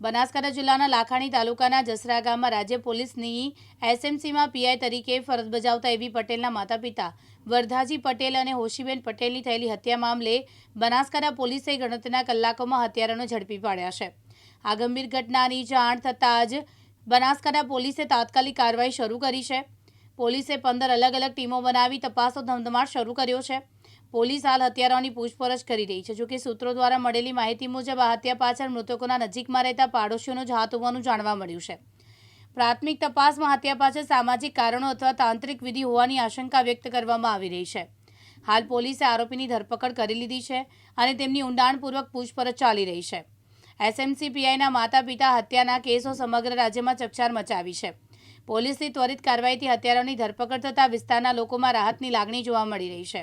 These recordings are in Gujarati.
બનાસકાંઠા જિલ્લાના લાખાણી તાલુકાના જસરા ગામમાં રાજ્ય પોલીસની એસએમસીમાં પીઆઈ તરીકે ફરજ બજાવતા એવી પટેલના માતા પિતા વરધાજી પટેલ અને હોશીબેન પટેલની થયેલી હત્યા મામલે બનાસકાંઠા પોલીસે ગણતરીના કલાકોમાં હત્યારાનો ઝડપી પાડ્યા છે. આ ગંભીર ઘટનાની જાણ થતાં જ બનાસકાંઠા પોલીસે તાત્કાલિક કાર્યવાહી શરૂ કરી છે. પોલીસે પંદર અલગ અલગ ટીમો બનાવી તપાસનો ધમધમાટ શરૂ કર્યો છે. પોલીસ હાલ હત્યારાઓની પૂછપરછ કરી રહી છે. જોકે સૂત્રો દ્વારા મળેલી માહિતી મુજબ આ હત્યા પાછળ મૃતકોના નજીકમાં રહેતા પાડોશીઓનો જ હાથ હોવાનું જાણવા મળ્યું છે. પ્રાથમિક તપાસમાં હત્યા પાછળ સામાજિક કારણો અથવા તાંત્રિક વિધિ હોવાની આશંકા વ્યક્ત કરવામાં આવી રહી છે. હાલ પોલીસે આરોપીની ધરપકડ કરી લીધી છે અને તેમની ઊંડાણપૂર્વક પૂછપરછ ચાલી રહી છે. એસએમસીપીઆઈના માતા પિતા હત્યાના કેસો સમગ્ર રાજ્યમાં ચકચાર મચાવી છે. પોલીસની ત્વરિત કાર્યવાહીથી હત્યારાઓની ધરપકડ થતાં વિસ્તારના લોકોમાં રાહતની લાગણી જોવા મળી રહી છે.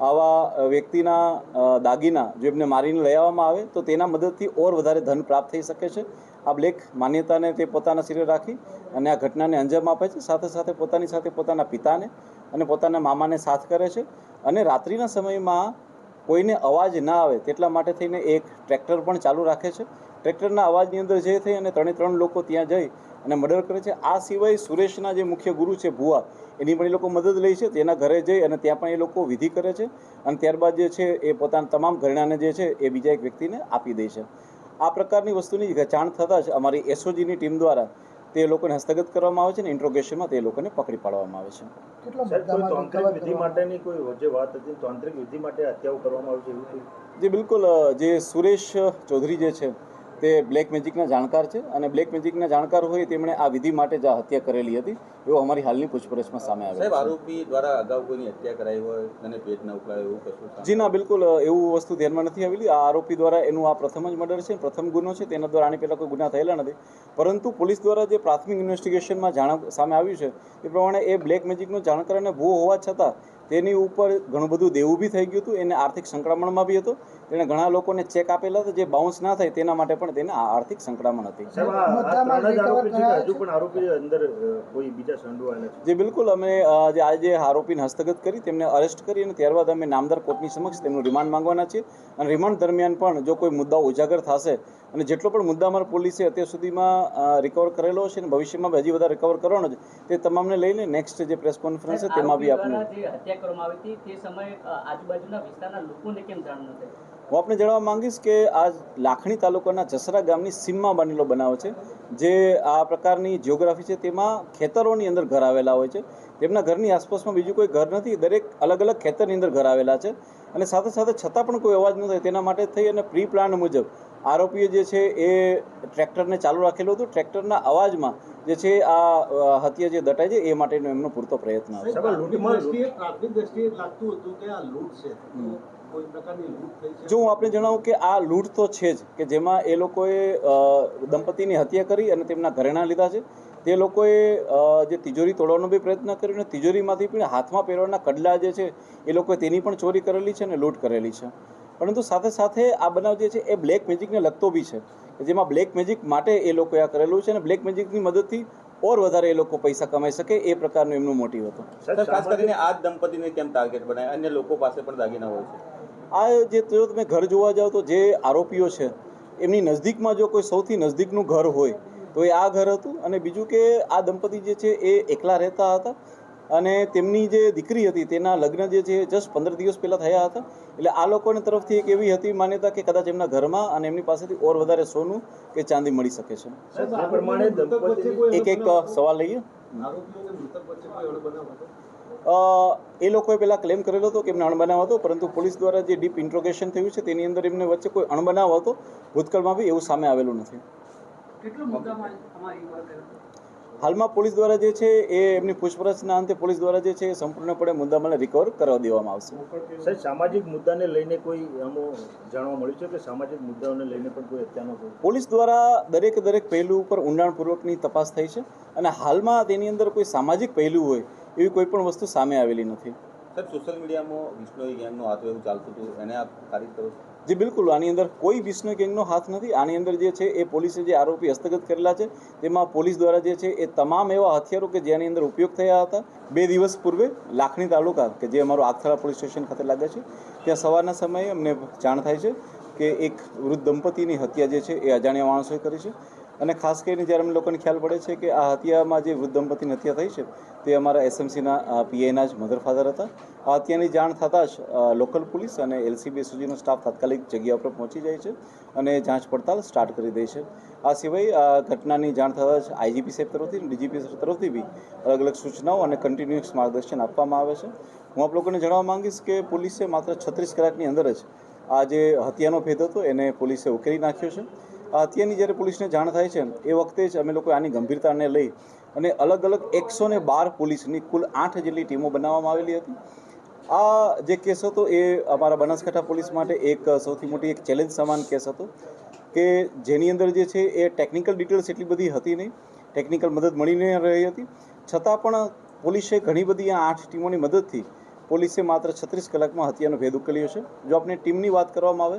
આવા વ્યક્તિના દાગીના જો એમને મારીને લઈ આવવામાં આવે, તો તેના મદદથી ઓર વધારે ધન પ્રાપ્ત થઈ શકે છે. આ બ્લેક માન્યતાને તે પોતાના શિરે રાખી અને આ ઘટનાને અંજામ આપે છે. સાથે સાથે પોતાની સાથે પોતાના પિતાને અને પોતાના મામાને સાથ કરે છે. અને રાત્રિના સમયમાં કોઈને અવાજ ના આવે, તેટલા માટે થઈને એક ટ્રેક્ટર પણ ચાલુ રાખે છે. ટ્રેક્ટરના અવાજની અંદર જે થઈ અને ત્રણે ત્રણ લોકો ત્યાં જઈ અને મર્ડર કરે છે. આ સિવાય સુરેશના જે મુખ્ય ગુરુ છે ભુવા એની પણ એ લોકો મદદ લે છે. તેના ઘરે જઈ અને ત્યાં પણ એ લોકો વિધિ કરે છે અને ત્યારબાદ જે છે એ પોતાના તમામ ઘરેણાને જે છે એ બીજા એક વ્યક્તિને આપી દે છે. આ પ્રકારની વસ્તુની જાણ થતાં જ અમારી એસઓજીની ટીમ દ્વારા તે લોકોને હસ્તગત કરવામાં આવે છે અને ઇન્ટ્રોગેશનમાં તે લોકોને પકડી પાડવામાં આવે છે. વિધિ માટેની કોઈ જે વાત હતી? તાંત્રિક વિધિ માટે હત્યાઓ કરવામાં આવી છે જે બિલકુલ જે સુરેશ ચૌધરી જે છે તે બ્લેક મેજિકના જાણકાર છે અને બ્લેક મેજિકના જાણકાર હોય તેમણે આ વિધિ માટે જ આ હત્યા કરેલી હતી. એવું અમારી હાલની પૂછપરછમાં સામે સાહેબ છે. આરોપી દ્વારા અગાઉ કોઈની હત્યા કરાઈ હોય અને પેટ ના ઉકળાય એવું કશું જી ના બિલકુલ એવું વસ્તુ ધ્યાનમાં નથી આવેલી. આ આરોપી દ્વારા એનું આ પ્રથમ જ મર્ડર છે પ્રથમ ગુનો છે તેના દ્વારા આની પહેલાં કોઈ ગુના થયેલા નથી. પરંતુ પોલીસ દ્વારા જે પ્રાથમિક ઇન્વેસ્ટિગેશનમાં જાણ સામે આવ્યું છે એ પ્રમાણે એ બ્લેક મેજિકનો જાણકાર અને ભૂ હોવા છતાં તેની ઉપર ઘણું બધું દેવું બી થઈ ગયું હતું એને આર્થિક સંક્રમણમાં બી હતો તેણે ઘણા લોકોને ચેક આપેલા હતા જે બાઉન્સ ના થાય તેના માટે પણ તેને આર્થિક સંકળામણ હતી. જ recover આરોપી છે કે કરાયા હજુ છે? પણ આરોપી અંદર અ, કોઈ બીજા સંડોવાયેલા છે? જે બિલકુલ. અમે જે આજે આરોપીને હસ્તગત કરી તેમને અરેસ્ટ કરી અને ત્યારબાદ અમે નામદાર કોર્ટની સમક્ષ તેમનું રિમાન્ડ માંગવાના છીએ. અને રિમાન્ડ દરમિયાન પણ જો કોઈ મુદ્દાઓ ઉજાગર થશે અને જેટલો પણ મુદ્દામાલ પોલીસે અત્યાર સુધીમાં રિકવર કરેલો છે અને ભવિષ્યમાં હજી વધારે રિકવર કરવાનો છે તે તમામને લઈને નેક્સ્ટ જે પ્રેસ કોન્ફરન્સ છે તેમાં બી આપણે હત્યા કરવામાં આવી હતી તે સમયે આજુબાજુના વિસ્તારના લોકોને કેમ જાણ ન થઈ? હું આપને જણાવવા માંગીશ કે આ લાખણી તાલુકાના જસરા ગામની સીમમાં બનેલો બનાવ છે જે આ પ્રકારની જિયોગ્રાફી છે તેમાં ખેતરોની અંદર ઘર આવેલા હોય છે. તેમના ઘરની આસપાસમાં બીજું કોઈ ઘર નથી દરેક અલગ અલગ ખેતરની અંદર ઘર આવેલા છે અને સાથે સાથે છતાં પણ કોઈ અવાજ ન થાય તેના માટે થઈ અને પ્રી પ્લાન મુજબ આરોપીએ જે છે એ ટ્રેક્ટરને ચાલુ રાખેલું હતું. ટ્રેક્ટરના અવાજમાં જે છે આ હત્યા જે દટાય છે એ માટેનો એમનો પૂરતો પ્રયત્ન હતો. જો હું આપણે જણાવું કે આ લૂંટ તો છે જ કે જેમાં એ લોકોએ દંપતીની હત્યા કરી અને તેમના ઘરેણાં લીધા છે. તે લોકોએ જે તિજોરી તોડવાનો બી પ્રયત્ન કર્યો અને તિજોરીમાંથી પણ હાથમાં પહેરવાના કડલા જે છે એ લોકોએ તેની પણ ચોરી કરેલી છે અને લૂંટ કરેલી છે. પરંતુ સાથે સાથે આ બનાવ જે છે એ બ્લેક મેજિકને લગતો બી છે. જેમાં બ્લેક મેજિક માટે એ લોકોએ આ કરેલું છે અને બ્લેક મેજિકની મદદથી ઓર વધારે એ લોકો પૈસા કમાઈ શકે એ પ્રકારનું એમનું મોટિવ હતું. ખાસ કરીને આ દંપતીને કેમ ટાર્ગેટ બનાય? અન્ય લોકો પાસે પણ દાગીના હોય છે. આ જે જો તમે ઘર જોવા જાઓ તો જે આરોપીઓ છે એમની નજદીકમાં જો કોઈ સૌથી નજદીકનું ઘર હોય તો એ આ ઘર હતું અને બીજું કે આ દંપતી જે છે એ એકલા રહેતા હતા અને તેમની જે દીકરી હતી તેના લગ્ન જે છે જસ્ટ પંદર દિવસ પહેલાં થયા હતા. એટલે આ લોકોની તરફથી એક એવી હતી માન્યતા કે કદાચ એમના ઘરમાં અને એમની પાસેથી ઓર વધારે સોનું કે ચાંદી મળી શકે છે. એક એક સવાલ લઈએ. એ લોકોએ પહેલાં ક્લેમ કરેલો હતો કે એમને અણબનાવ હતો પરંતુ પોલીસ દ્વારા જે ડીપ ઇન્ટ્રોગેશન થયું છે તેની અંદર એમને વચ્ચે કોઈ અણબનાવ હતો. ભૂતકાળમાં બી એવું સામે આવેલું નથી. કેટલું મુદ્દામાં તમારી વાત હાલમાં પોલીસ દ્વારા જે છે એ એમની પૂછપરછના અંતે પોલીસ દ્વારા જે છે એ સંપૂર્ણપણે મુદ્દામાલને રિકવર કરવા દેવામાં આવશે. સાહેબ સામાજિક મુદ્દાને લઈને કોઈ આમાં જાણવા મળ્યું છે કે સામાજિક મુદ્દાઓને લઈને પણ કોઈ હત્યાનો પોલીસ દ્વારા દરેક દરેક પહેલું ઉપર ઊંડાણપૂર્વકની તપાસ થઈ છે. અને હાલમાં તેની અંદર કોઈ સામાજિક પહેલું હોય એવી કોઈ પણ વસ્તુ સામે આવેલી નથી. સર સોશિયલ મીડિયામાં વિષ્ણુ ગેંગનો હાથ એવું ચાલતું હતું એને આપ ખારિજ કરો જે બિલકુલ. આની અંદર કોઈ વિષ્ણુ ગેંગનો હાથ નથી. આની અંદર જે છે એ પોલીસે જે આરોપી હસ્તગત કરેલા છે તેમાં પોલીસ દ્વારા જે છે એ તમામ એવા હથિયારો કે જેની અંદર ઉપયોગ થયા હતા બે દિવસ પૂર્વે લાખણી તાલુકા કે જે અમારું આગથળા પોલીસ સ્ટેશન ખાતે લાગે છે ત્યાં સવારના સમયે અમને જાણ થાય છે કે એક વૃદ્ધ દંપતીની હત્યા જે છે એ અજાણ્યા માણસોએ કરી છે. અને ખાસ કરીને જ્યારે અમે લોકોને ખ્યાલ પડે છે કે આ હત્યામાં જે વૃદ્ધ દંપતીની હત્યા થઈ છે, તે અમારા એસએમસીના પીઆઈના જ મધર ફાધર હતા. આ હત્યાની જાણ થતાં જ લોકલ પોલીસ અને એલસીબી સુધીનો સ્ટાફ તાત્કાલિક જગ્યા ઉપર પહોંચી જાય છે અને જાંચ પડતાલ સ્ટાર્ટ કરી દે છે. આ સિવાય આ ઘટનાની જાણ થતાં જ આઈજીપી સાહેબ તરફથી ડીજીપી તરફથી બી અલગ અલગ સૂચનાઓ અને કન્ટિન્યુઅસ માર્ગદર્શન આપવામાં આવે છે. હું આપ લોકોને જણાવવા માંગીશ કે પોલીસે માત્ર છત્રીસ કલાકની અંદર જ આ જે હત્યાનો ભેદ હતો, એને પોલીસે ઉકેલી નાખ્યો છે. હત્યાની જ્યારે પોલીસને જાણ થાય છે, એ વખતે જ અમે લોકો આની ગંભીરતાને લઈ અને અલગ અલગ એકસો ને બાર પોલીસની કુલ આઠ જેટલી ટીમો બનાવવામાં આવેલી હતી. આ જે કેસ હતો, એ અમારા બનાસકાંઠા પોલીસ માટે એક સૌથી મોટી એક ચેલેન્જ સમાન કેસ હતો કે જેની અંદર જે છે, એ ટેકનિકલ ડિટેલ્સ એટલી બધી હતી નહીં, ટેકનિકલ મદદ મળી ન રહી હતી. છતાં પણ પોલીસે ઘણી બધી આ આઠ ટીમોની મદદથી પોલીસે માત્ર છત્રીસ કલાકમાં હત્યાનો ભેદ ઉકેલ્યો છે. જો આપણે ટીમની વાત કરવામાં આવે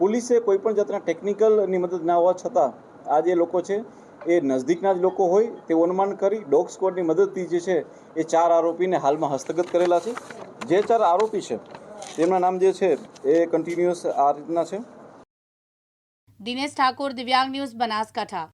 પોલીસે કોઈપણ જાતના ટેકનિકલની મદદ ના હોવા છતાં આ જે લોકો છે, એ નજદીકના જ લોકો હોય તે અનુમાન કરી ડોગ સ્ક્વોડની મદદથી જે છે, એ ચાર આરોપીને હાલમાં હસ્તગત કરેલા છે. જે ચાર આરોપી છે, તેમના નામ જે છે, એ કન્ટિન્યુઅસ આ રીતના છે. દિનેશ ઠાકોર, દિવ્યાંગ ન્યૂઝ બનાસકાંઠા.